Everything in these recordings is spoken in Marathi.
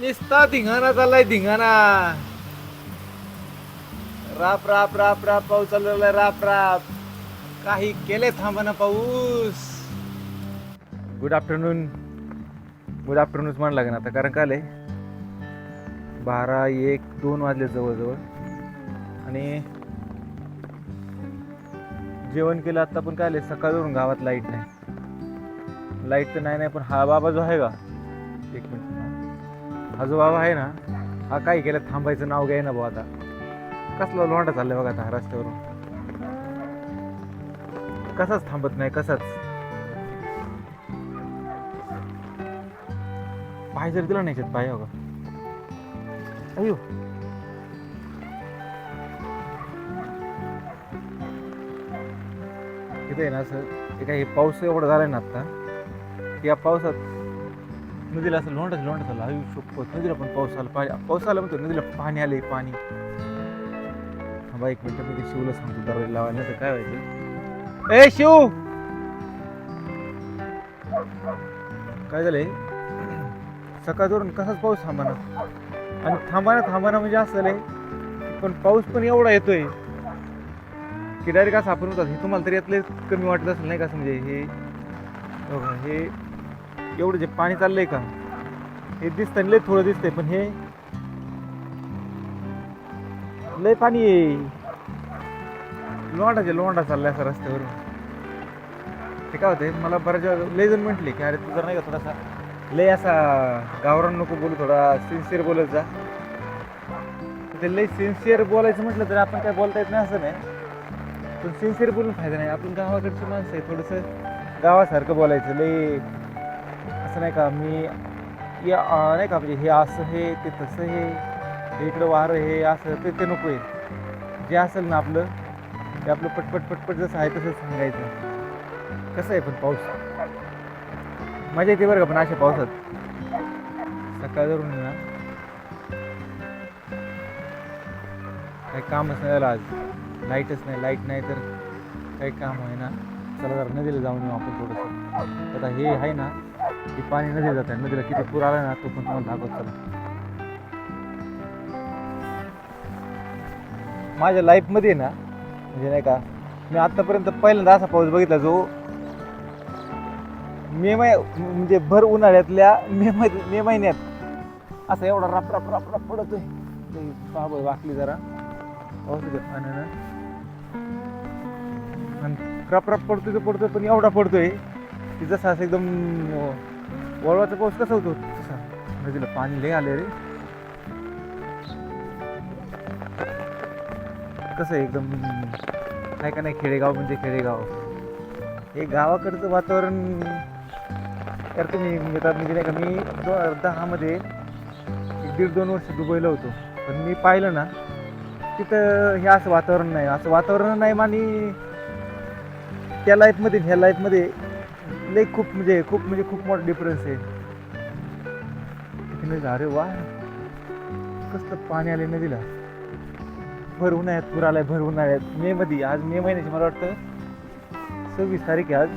निस्ता धिंगाणा चाललाय धिंगाणा. राप राप राप राप पाऊस चाललेला राप राप. काही केले थांबाना पाऊस. गुड आफ्टरनून गुड आफ्टरनून म्हणायला लागेल आता कारण काय बारा एक दोन वाजले जवळजवळ. आणि जेवण केलं आता पण काय सकाळवरून गावात लाइट नाही. लाइट तर नाही नाही पण हा बाबा जो आहे का? एक मिनिट हा जो बाबा आहे ना हा काय केलं थांबायचं नाव घ्याय ना भाऊ आता. कसला लोंडा चाललाय बघा आता रस्त्यावरून. कसाच थांबत नाही कसाच? पाय जर दिला नाही पाय बघा हो अयो इथे आहे ना असं हे काही हे पाऊस एवढा झालाय ना आता की या पावसात नदीला असं लोंडच लोंड झालं आयु नदीला पण पाऊस आला. पाणी पाऊस आला म्हणतो नदीला पाणी आले पाणी. थांबा एक मिनिट मी ते शिवला सांगतो दरवाजा लावायला. तर काय व्हायचं? ए शिव! काय झालंय? सकाळवरून कसाच पाऊस थांबाना? आणि थांबाना थांबाना म्हणजे असं झालंय पण पाऊस पण एवढा येतोय की डायरेक्ट असं आपण होतात हे तुम्हाला तरी यातले कमी वाटत असेल नाही का म्हणजे हे? बघा, हे एवढं जे पाणी चाललंय का? हे दिसतं लय थोडं दिसतंय पण हे लय पाणी आहे. लोंडाचे लोंडा चाललाय असं रस्त्यावरून. ते काय होते मला बऱ्याच लय जण म्हटले की अरे तू जर नाही का थोडासा लय असा गावरान नको बोलू थोडा सिन्सिअर बोलत जा. ते लय सिन्सिअर बोलायचं म्हटलं तर आपण काय बोलता येत नाही असं नाही. पण सिन्सिअर बोलून फायदा नाही. आपण गावाकडची माणसं आहे थोडंसं गावासारखं बोलायचं लय असं नाही का मी या नाही का म्हणजे हे असं हे ते तसं हे इकडं वारं हे असं ते ते नको आहे. जे असेल ना आपलं ते आपलं पटपट पटपट जसं आहे तसं सांगायचं. कसं आहे पण पाऊस? मजा येते बरं का पण अशा पावसात? सकाळ धरून ना. काही कामच नाही झालं आज. लाईटच नाही लाइट नाही तर काही काम आहे ना चला जरा नदीला जाऊन येऊ आपण थोडंसं. आता हे आहे ना की पाणी नदी जात आहे. नदीला किती पूर आला ना तो पण तुम्हाला दाखवत चला. माझ्या लाईफमध्ये ना म्हणजे नाही का मी आतापर्यंत पहिल्यांदा असा पाऊस बघितला जो मे मै म्हणजे भर उन्हाळ्यातल्या मे मै मे महिन्यात असा एवढा रप रप रप रप पडतोय. ते वाकली जरा. पाऊस पाण्यानं आणि रप रप पडतोय तो पडतोय पण एवढा पडतोय. तिचा सास असं एकदम वळवाचा पाऊस कसा होतो? तसा. म्हणजे नदीला पाणी लय आले रे. कसं आहे एकदम नाही का नाही खेडेगाव म्हणजे खेडेगाव. हे गावाकडचं वातावरण तर तुम्ही येतात म्हणजे नाही का मी दो दहामध्ये एक दीड दोन वर्ष दुबईला होतो. पण मी पाहिलं ना तिथं हे असं वातावरण नाही. असं वातावरण नाही आणि त्या लाईफमध्ये ह्या लाईफमध्ये लई खूप म्हणजे खूप म्हणजे खूप मोठा डिफरन्स आहे. तिथे अरे वा. कसलं पाणी आले नदीला. भर उन्हाळ्यात पूर आलाय भर उन्हाळ्यात. मे मध्ये आज मे महिन्याची मला वाटतं. सव्वीस तारीख आहे आज.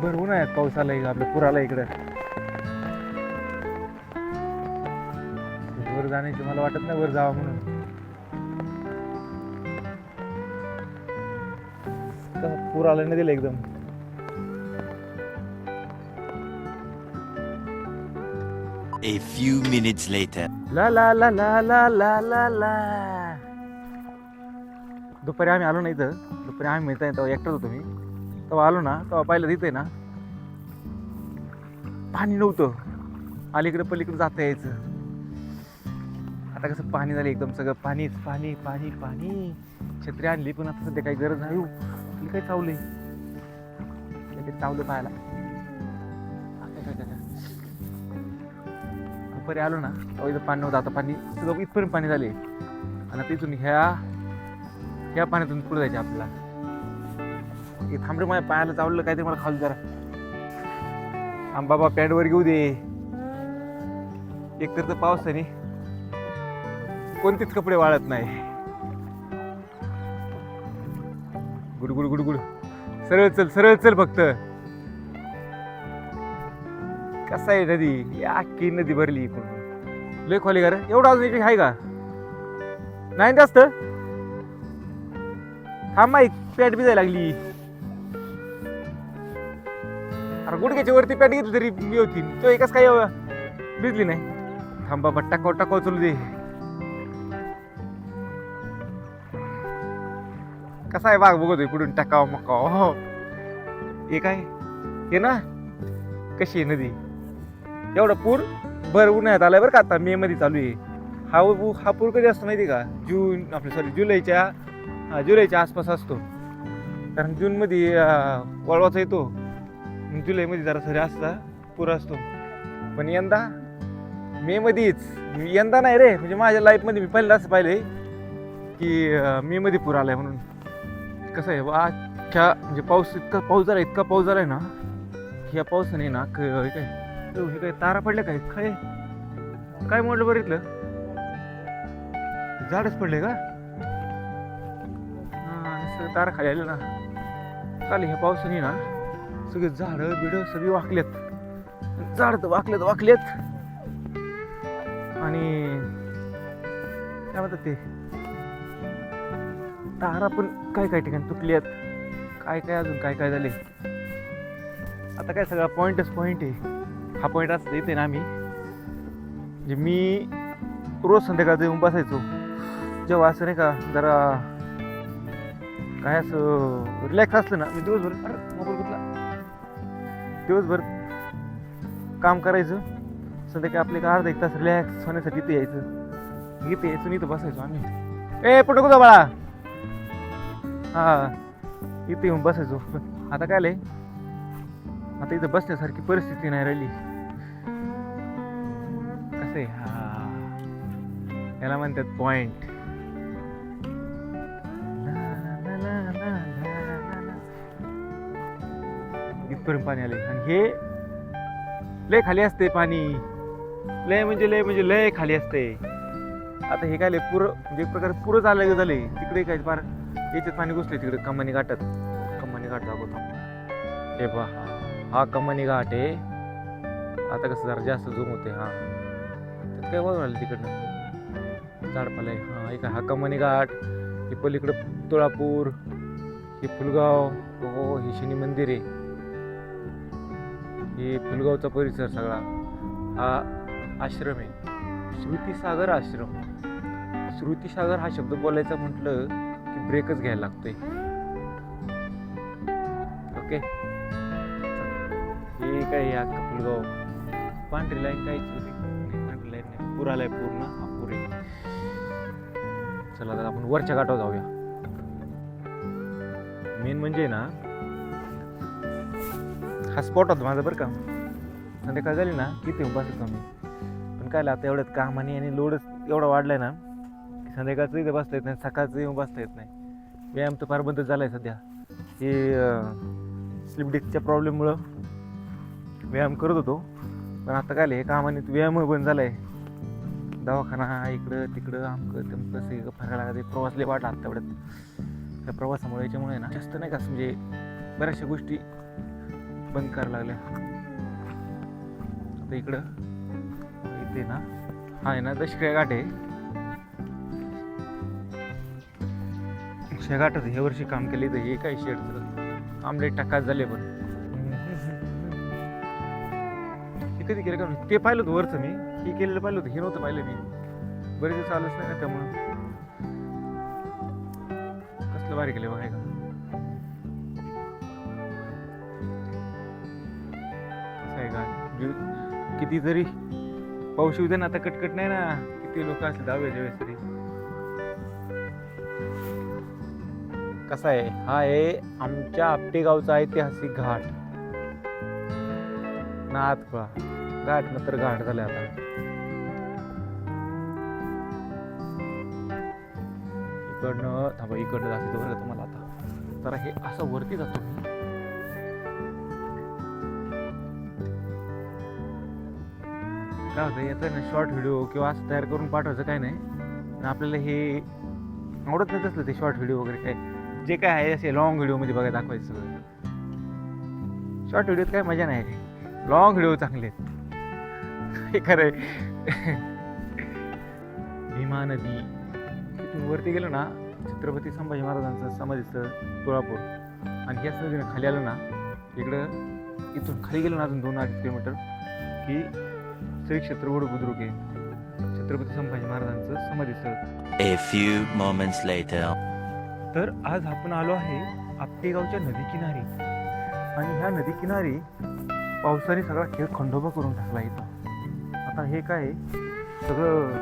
भर उन्हाळ्यात पाऊस आलाय आपलं पूर आला इकडं. वर जाण्याची मला वाटत नाही वर जावं म्हणून. पूर आला नदीला एकदम. A few minutes later. ला ला ला ला ला ला ला ला. दुपारी आम्ही आलो ना इथं. दुपारी आम्ही मिळताय तेव्हा एकटाच होतो मी. तेव्हा आलो ना तेव्हा पाहिलं तिथे ना पाणी नव्हतं. अलीकडे पलीकडे जाता यायचं. आता कसं पाणी झालं एकदम सगळं. पाणीच पाणी पाणी पाणी. छत्री आणली पण आता सध्या काही गरज नाही हो. काय चावले? लगेच चावलं पाहायला. दुपारी आलो ना तेव्हा इथं पाणी नव्हतं. आता पाणी सगळं इथपर्यंत पाणी झाले. आणि आता इथून ह्या ह्या पाण्यातून पुढे जायचे आपल्याला. हे थांबरे माझ्या पायाला चावलं ते मला खाली जरा. आम बाबा पॅडवर घेऊ दे. एकतर तर पावसाने कोणतेच कपडे वाळत नाही. गुडगुड गुडगुड सरळ चल सरळ चल फक्त. कसं आहे नदी? या की नदी भरली इकडून. लय खोली का रे? एवढं अजून इकडे आहे का? नाही जास्त? हा माहीत पॅट भिजायला लागली. अरे गुडघ्याच्या वरती पॅट घेतली तरी मी होती. तो एकच काही भिजली नाही. थांबा बा टाकाव टाकाव चलू दे. कसा आहे बाग बघतोय कुठून टाकाव मकाव हो. हे काय? हे ना? कशी आहे नदी? एवढा पूर भर उन्हाळ्यात आलाय बरं का आता मे मध्ये चालू आहे. हा हा पूर कधी असतो माहिती आहे का? जून आपलं सॉरी जुलैच्या हा, जुलैच्या आसपास असतो. कारण जूनमध्ये अं, वळवाचा येतो. जुलैमध्ये जरा सरी असता पूर असतो. पण यंदा मे मध्येच यंदा नाही रे. म्हणजे माझ्या लाईफमध्ये मी पहिलं असं पाहिलंय की मे मध्ये पूर आलाय म्हणून. कसं आहे बा अख्ख्या म्हणजे पाऊस इतका पाऊस झाला इतका पाऊस झालाय ना ह्या पावसाने ना क- हे काय हे काय तारा पडल्या काय? काय? काय मोडलं बरं इथलं? झाडच पडले का? हा सगळं तारा खाली आले ना. चालेल ह्या पावसाने ना सगळे झाडं बिडं सगळी वाकलेत झाड तर वाकलेत वाकलेत आणि काय म्हणतात ते? तारा पण काय काय ठिकाणी आहेत? काय काय अजून काय काय झाले? आता काय सगळा पॉईंटच पॉईंट आहे. हा पॉईंट असं इथे ना आम्ही. म्हणजे मी रोज संध्याकाळचं येऊन बसायचो. जेव्हा असं नाही का जरा काय असं रिलॅक्स असलं ना मी दिवसभर अरे मोबाईल कुठला दिवसभर काम करायचं. संध्याकाळी आपले का अर्धा एक तास रिलॅक्स होण्यासाठी इथे यायचं. इथे यायचं आणि इथं बसायचो आम्ही. ए पुढे कुठं बाळा? हा. इथे येऊन बसायचो. आता काय आलंय आता इथं बसण्यासारखी परिस्थिती नाही राहिली. कसं आहे? हा. याला म्हणतात पॉइंट इथपर्यंत पाणी आले आणि हे लय खाली असते पाणी. लय म्हणजे लय म्हणजे लय खाली असते आता हे काय पुरं पुर म्हणजे एक प्रकारे पुरं झालं झाले तिकडे काय फार याच्यात पाणी घुसले तिकडे कमानी घाटात. कमानी घाट दाखवतो. हे पहा हा कमानी घाट आहे. आता कसं जरा जास्त झूम होते हा. त्यात काय वळून आलं तिकडनं? झाडपाला आहे हा एक हा कमानी घाट हे पलीकडं तुळापूर हे फुलगाव. हो हे शनी मंदिर आहे. हे फुलगावचा परिसर सगळा. हा आश्रम आहे. श्रुतीसागर आश्रम. श्रुतीसागर हा शब्द बोलायचा म्हटलं की ब्रेकच घ्यायला लागतोय. ओके हे काय या अख्खं फुलगाव पांढरी लाईन काहीच नाही, पांढरी लाईन नाही. पूर आलाय पूर्ण. हा चला तर आपण वरच्या घाटावर जाऊया. मेन म्हणजे ना हा स्पॉट होता माझा बरं का. संध्याकाळ झाली ना किती बस बसतो पण काय आता एवढ्यात कामाने आणि लोडच एवढा वाढलाय ना संध्याकाळचं इथे बसता येत नाही सकाळचं येऊन बसता येत नाही. व्यायाम तर फार बंद झाला आहे सध्या. हे स्लिप डिस्कच्या प्रॉब्लेममुळं व्यायाम करत होतो. पण आता काय हे कामाने व्यायाम बंद झाला आहे दवाखाना इकडं तिकडं आमकं तमकं सगळं फरायला लागते प्रवास लय वाटला आता तेवढ्यात. त्या प्रवासामुळे याच्यामुळे ना जास्त नाही का म्हणजे बऱ्याचशा गोष्टी बंद करायला लागल्या. आता इकडं इथे ना हा आहे ना दशक्रिया घाट आहे. शेगाटच हे वर्षी काम केले तर हे काय शेड आमलेट टाकाच झाले पण. हे कधी केलं का? ते पाहिलं होतं वरचं मी. हे केलेलं पाहिलं होतं. हे नव्हतं पाहिलं मी. बरेच दिवस आलंच नाही ना त्यामुळं. कसलं भारी केलं बघाय का कसं आहे का किती जरी पाऊस येऊ दे ना आता कटकट नाही ना. किती लोक असले दहाव्याच्या वेळेस तरी. कसा आहे? हा आहे आमच्या आपटेगावचा ऐतिहासिक घाट. नाथपळा घाट नंतर घाट झाले आता. इकडनं थांबा इकडनं दाखवतो बरं तुम्हाला आता. तर हे असं वरती जातो मी. काय होतं याचं ना शॉर्ट व्हिडिओ किंवा असं तयार करून पाठवायचं काय नाही? आणि आपल्याला हे आवडत नाही असलं ते शॉर्ट व्हिडिओ वगैरे काय. जे काय आहे असे लॉंग व्हिडिओमध्ये बघा दाखवायचं सगळं. शॉर्ट व्हिडिओत काय मजा नाही. लॉंग व्हिडिओ चांगले आहेत. हे खरंय. भीमा नदी. तिथून वरती गेलो ना छत्रपती संभाजी महाराजांचं समाधीचं तुळापूर. आणि ह्याच नदीनं खाली आलं ना इकडं इथून खाली गेलो ना अजून दोन अडीच किलोमीटर की श्री क्षेत्र बुद्रुक आहे. छत्रपती संभाजी महाराजांचं समाधीस्थळ A few moments later. तर आज आपण आलो आहे आपटेगावच्या नदी किनारी आणि ह्या नदी किनारी पावसाने सगळा खेळ खंडोबा करून टाकला इथं. आता हे काय सगळं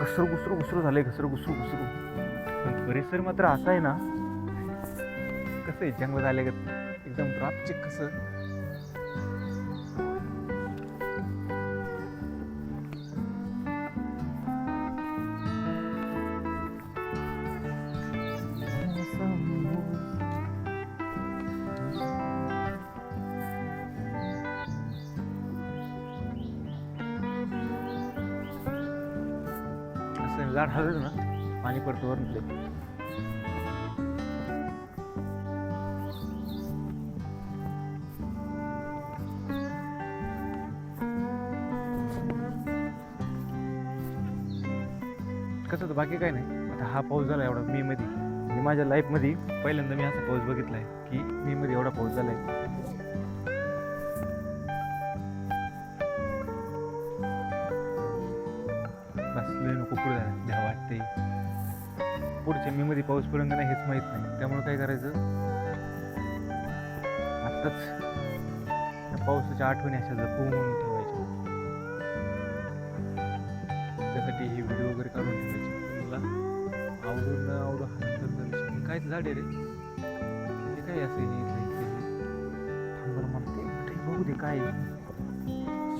घसरू घुसरू घुसरू झालंय घसरू घुसरू. घुसरू पण परिसर मात्र असा आहे ना कसं आहे जंगल झाले एकदम रापचिक कसं. असं ना पाणी पडतं वरून कसं तर बाकी काय नाही. आता हा पाऊस झाला एवढा मे मध्ये. माझ्या लाईफमध्ये पहिल्यांदा मी असा पाऊस बघितलाय की मे मध्ये एवढा पाऊस झालाय. आहे पुढच्या मेमध्ये पाऊस पडेल का नाही हेच माहीत नाही. त्यामुळे काय करायचं? आत्ताच त्या पावसाच्या आठवणी अशा जपून ठेवायच्या. त्यासाठी हे व्हिडिओ वगैरे काढून ठेवायचे. मला आवडून न आवडू काय झाडे रे? ते काय असं थांबर इथलं मला. ते बघू दे काय आहे.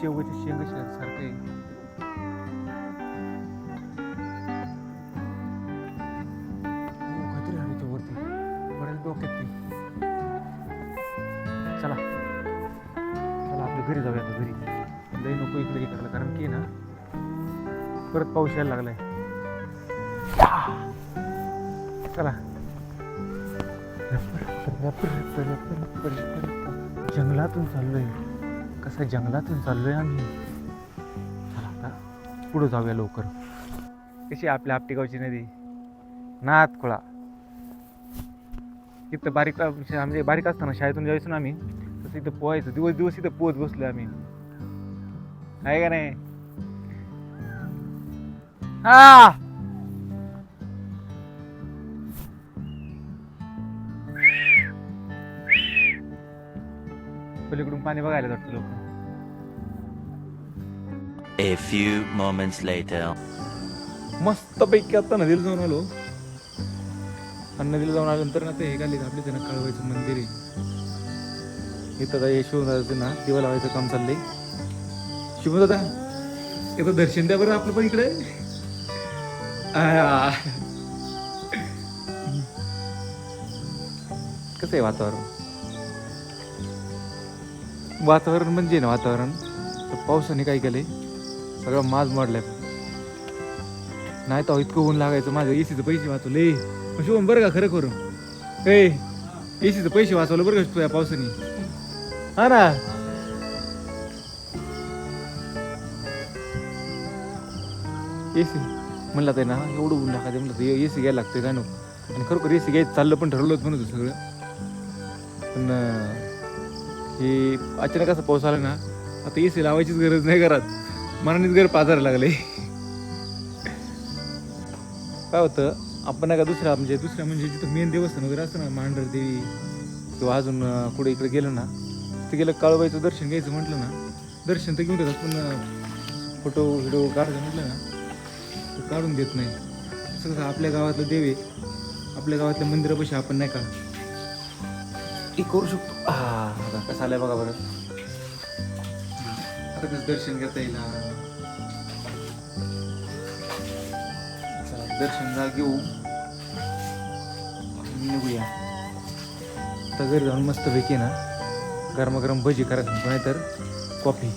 शेवगाचे शेंग सारखं घरी जाऊया आता घरी. लई नको इकडे हे करायला कारण की ना परत पाऊस यायला लागलाय. चला. जंगलातून चाललोय. कसं जंगलातून चाललोय आम्ही. चला आता पुढे जाऊया लवकर. कशी आपल्या आपटेगावची नदी? नाथ खोळा इथं बारीक म्हणजे बारीक असताना शाळेतून जायचो ना आम्ही तसं इथं पोहायचं. दिवस दिवस इथं पोहत बसलोय आम्ही. आहे का नाही? हा! पलीकडून पाणी बघायला जातं लोक. A few moments later. मस्त पैकी आता नदीला जाऊन आलो. आणि नदीला जाऊन आल्यानंतर ना ते हे गाली आपले त्यांना कळवायचं मंदिर आहे. इथं आता यशवंताचं ना दिवा लावायचं काम चाललंय. शिवदादा इथं दर्शन द्या बरं आपलं पण इकडे. कसं आहे वातावरण? वातावरण म्हणजे ना वातावरण. तर पावसाने काय केलंय? सगळं माज मोडलाय. नाही तर इतकं ऊन लागायचं. माझं एसीचं पैसे वाचवले. शिवम बरं का खरं करून? ए एसीचं पैसे वाचवलं बरं का तुझ्या पावसाने? हा ना. एसी म्हणलं ते ना एवढं ऊन लागायचं म्हणलं तर एसी घ्यायला लागते काय आणि खरोखर एसी घ्यायचं चाललं पण ठरवलं होतं म्हणत सगळं. पण हे अचानक असं पाऊस आला ना आता एसी लावायचीच गरज नाही घरात. मनानेच घर पाजायला लागले. काय होतं आपण नाही का दुसरा म्हणजे दुसरा म्हणजे जिथं मेन देवस्थान वगैरे असतं ना मांढरदेवी किंवा अजून कुठे इकडे गेलं ना तिथे गेलं काळूबाईचं दर्शन घ्यायचं म्हटलं ना दर्शन तर घेऊन देतात पण फोटो व्हिडिओ काढायचं म्हटलं ना तर काढून देत नाही. असं कसं आपल्या गावातलं देव आहे आपल्या गावातल्या मंदिरापाशी आपण नाही का हे करू शकतो. हा कसं आलंय बघा बरं. आता कसं दर्शन घेता येईल दर्शन जा घेऊ. निघूया. आता घरी जाऊन मस्त पैकी ना गरमागरम भजी करायचं नाहीतर कॉफी.